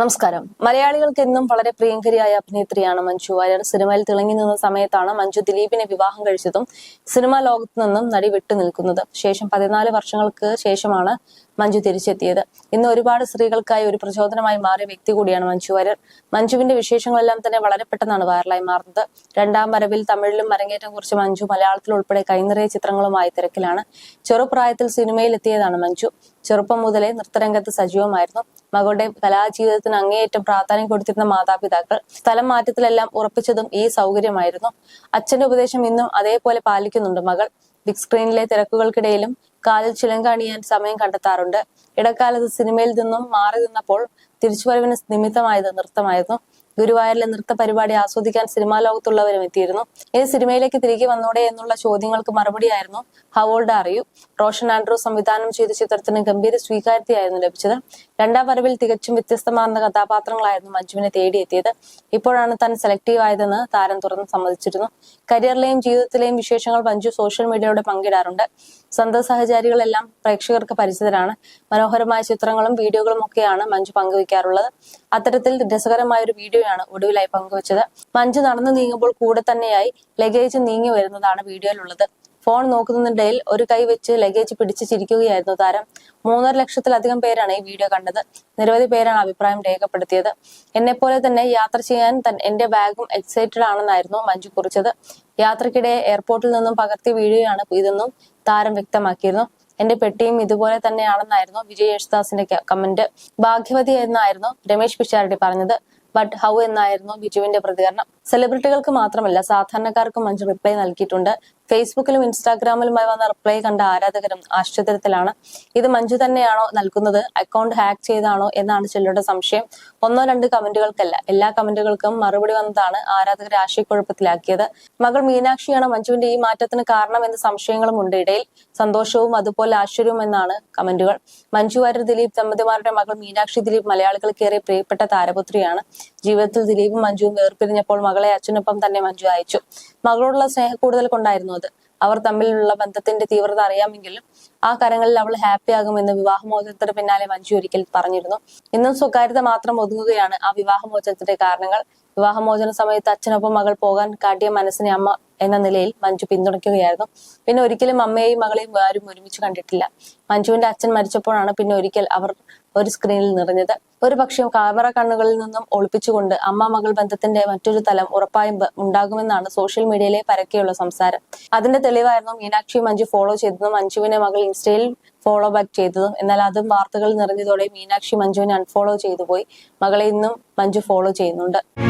നമസ്കാരം. മലയാളികൾക്ക് എന്നും വളരെ പ്രിയങ്കരിയായ അഭിനേത്രിയാണ് മഞ്ജു വാര്യർ. സിനിമയിൽ തിളങ്ങി നിന്ന സമയത്താണ് മഞ്ജു ദിലീപിനെ വിവാഹം കഴിച്ചതും സിനിമാ ലോകത്തു നിന്നും നടി വിട്ടു നിൽക്കുന്നത്. ശേഷം പതിനാല് വർഷങ്ങൾക്ക് ശേഷമാണ് മഞ്ജു തിരിച്ചെത്തിയത്. ഇന്ന് ഒരുപാട് സ്ത്രീകൾക്കായി ഒരു പ്രചോദനമായി മാറിയ വ്യക്തി കൂടിയാണ് മഞ്ജു വാര്യർ. മഞ്ജുവിന്റെ വിശേഷങ്ങളെല്ലാം തന്നെ വളരെ പെട്ടെന്നാണ് വൈറലായി മാറുന്നത്. രണ്ടാം വരവിൽ തമിഴിലും മരങ്ങേറ്റം കുറിച്ച് മഞ്ജു മലയാളത്തിൽ ഉൾപ്പെടെ കൈനിറയ ചിത്രങ്ങളുമായി തിരക്കിലാണ്. ചെറുപ്രായത്തിൽ സിനിമയിൽ എത്തിയതാണ് മഞ്ജു. ചെറുപ്പം മുതലേ നൃത്തരംഗത്ത് സജീവമായിരുന്നു. മകളുടെ കലാജീവിതത്തിന് അങ്ങേയറ്റം പ്രാധാന്യം കൊടുത്തിരുന്ന മാതാപിതാക്കൾ സ്ഥലം മാറ്റത്തിലെല്ലാം ഉറപ്പിച്ചതും ഈ സൗകര്യമായിരുന്നു. അച്ഛന്റെ ഉപദേശം ഇന്നും അതേപോലെ പാലിക്കുന്നുണ്ട് മകൾ. ബിഗ് സ്ക്രീനിലെ തിരക്കുകൾക്കിടയിലും കാലിൽ ചിലങ്കണിയാൻ സമയം കണ്ടെത്താറുണ്ട്. ഇടക്കാലത്ത് സിനിമയിൽ നിന്നും മാറി നിന്നപ്പോൾ തിരിച്ചുവരവിന് നിമിത്തമായത് നൃത്തമായിരുന്നു. ഗുരുവായൂരിലെ നൃത്ത പരിപാടി ആസ്വദിക്കാൻ സിനിമാ ലോകത്തുള്ളവരും എത്തിയിരുന്നു. ഇനി സിനിമയിലേക്ക് തിരികെ വന്നോടെ എന്നുള്ള ചോദ്യങ്ങൾക്ക് മറുപടിയായിരുന്നു ഹവോൾഡ് അറിയൂ. റോഷൻ ആൻഡ്രൂ സംവിധാനം ചെയ്ത ചിത്രത്തിന് ഗംഭീര സ്വീകാര്യതയായിരുന്നു ലഭിച്ചത്. രണ്ടാം വരവിൽ തികച്ചും വ്യത്യസ്തമാർന്ന കഥാപാത്രങ്ങളായിരുന്നു മഞ്ജുവിനെ തേടിയെത്തിയത്. ഇപ്പോഴാണ് താൻ സെലക്റ്റീവ് ആയതെന്ന് താരം തുറന്ന് സമ്മതിച്ചിരുന്നു. കരിയറിലെയും ജീവിതത്തിലെയും വിശേഷങ്ങൾ മഞ്ജു സോഷ്യൽ മീഡിയയോടെ പങ്കിടാറുണ്ട്. സ്വന്തം സഹചാരികളെല്ലാം പ്രേക്ഷകർക്ക് പരിചിതരാണ്. മനോഹരമായ ചിത്രങ്ങളും വീഡിയോകളും ഒക്കെയാണ് മഞ്ജു പങ്കുവയ്ക്കാറുള്ളത് അത്തരത്തിൽ രസകരമായ ഒരു വീഡിയോയാണ് ഒടുവിലായി പങ്കുവച്ചത്. മഞ്ജു നടന്നു നീങ്ങുമ്പോൾ കൂടെ തന്നെയായി ലഗേജ് നീങ്ങി വരുന്നതാണ് വീഡിയോയിലുള്ളത്. ഫോൺ നോക്കുന്നതിനിടയിൽ ഒരു കൈ വെച്ച് ലഗേജ് പിടിച്ച് ചിരിക്കുകയായിരുന്നു താരം. മൂന്നര ലക്ഷത്തിലധികം പേരാണ് ഈ വീഡിയോ കണ്ടത്. നിരവധി പേരാണ് അഭിപ്രായം രേഖപ്പെടുത്തിയത്. എന്നെ പോലെ തന്നെ യാത്ര ചെയ്യാൻ എന്റെ ബാഗും എക്സൈറ്റഡ് ആണെന്നായിരുന്നു മഞ്ജു കുറിച്ചത്. യാത്രക്കിടെ എയർപോർട്ടിൽ നിന്നും പകർത്തിയ വീഡിയോയാണ് ഇതെന്നും താരം വ്യക്തമാക്കിയിരുന്നു. എന്റെ പെട്ടിയും ഇതുപോലെ തന്നെയാണെന്നായിരുന്നു വിജയ് യേശുദാസിന്റെ കമന്റ്. ഭാഗ്യവതി എന്നായിരുന്നു രമേശ് പിഷാരടി പറഞ്ഞത്. ബട്ട് ഹൗ എന്നായിരുന്നു ബിജുവിന്റെ പ്രതികരണം. സെലിബ്രിറ്റികൾക്ക് മാത്രമല്ല സാധാരണക്കാർക്കും മഞ്ജു റിപ്ലൈ നൽകിയിട്ടുണ്ട്. ഫേസ്ബുക്കിലും ഇൻസ്റ്റാഗ്രാമിലുമായി വന്ന റിപ്ലൈ കണ്ട ആരാധകരും ആശ്ചര്യത്തിലാണ്. ഇത് മഞ്ജു തന്നെയാണോ നൽകുന്നത്? അക്കൗണ്ട് ഹാക്ക് ചെയ്താണോ എന്നാണ് ചിലരുടെ സംശയം. ഒന്നോ രണ്ട് കമന്റുകൾക്കല്ല എല്ലാ കമന്റുകൾക്കും മറുപടി വന്നതാണ് ആരാധകരെ ആശയക്കുഴപ്പത്തിലാക്കിയത്. മകൾ മീനാക്ഷിയാണ് മഞ്ജുവിന്റെ ഈ മാറ്റത്തിന് കാരണം എന്ന സംശയങ്ങളും ഉണ്ട്. ഇടയിൽ സന്തോഷവും അതുപോലെ ആശ്ചര്യവും എന്നാണ് കമന്റുകൾ. മഞ്ജു വാര്യർ ദിലീപ് ദമ്പതിമാരുടെ മകൾ മീനാക്ഷി ദിലീപ് മലയാളികൾക്ക് ഏറെ പ്രിയപ്പെട്ട താരപുത്രിയാണ്. ജീവിതത്തിൽ ദിലീപും മഞ്ജുവും വേർപിരിഞ്ഞപ്പോൾ മകളെ അച്ഛനൊപ്പം തന്നെ മഞ്ജു അയച്ചു. മകളോടുള്ള സ്നേഹ കൂടുതൽ കൊണ്ടായിരുന്നു അത്. അവർ തമ്മിലുള്ള ബന്ധത്തിന്റെ തീവ്രത അറിയാമെങ്കിലും ആ കരങ്ങളിൽ അവൾ ഹാപ്പി ആകുമെന്ന് വിവാഹമോചനത്തിന് പിന്നാലെ മഞ്ജു ഒരിക്കൽ പറഞ്ഞിരുന്നു. ഇന്നും സ്വകാര്യത മാത്രം ഒതുങ്ങുകയാണ് ആ വിവാഹമോചനത്തിന്റെ കാരണങ്ങൾ. വിവാഹമോചന സമയത്ത് അച്ഛനൊപ്പം മകൾ പോകാൻ കാട്ടിയ മനസ്സിനെ അമ്മ എന്ന നിലയിൽ മഞ്ജു പിന്തുണയ്ക്കുകയായിരുന്നു. പിന്നെ ഒരിക്കലും അമ്മയെയും മകളെയും ആരും ഒരുമിച്ച് കണ്ടിട്ടില്ല. മഞ്ജുവിന്റെ അച്ഛൻ മരിച്ചപ്പോഴാണ് പിന്നെ ഒരിക്കൽ അവർ ഒരു സ്ക്രീനിൽ നിറഞ്ഞത്. ഒരു പക്ഷേ ക്യാമറ കണ്ണുകളിൽ നിന്നും ഒളിപ്പിച്ചുകൊണ്ട് അമ്മ മകൾ ബന്ധത്തിന്റെ മറ്റൊരു തലം ഉറപ്പായും ഉണ്ടാകുമെന്നാണ് സോഷ്യൽ മീഡിയയിലെ പരക്കെയുള്ള സംസാരം. അതിന്റെ തെളിവായിരുന്നു മീനാക്ഷി മഞ്ജു ഫോളോ ചെയ്തതും മഞ്ജുവിനെ മകൾ ഇൻസ്റ്റയിൽ ഫോളോ ബാക്ക് ചെയ്തതും. എന്നാൽ അതും വാർത്തകൾ നിറഞ്ഞതോടെ മീനാക്ഷി മഞ്ജുവിനെ അൺഫോളോ ചെയ്തു പോയി. മകളെ ഇന്നും മഞ്ജു ഫോളോ ചെയ്യുന്നുണ്ട്.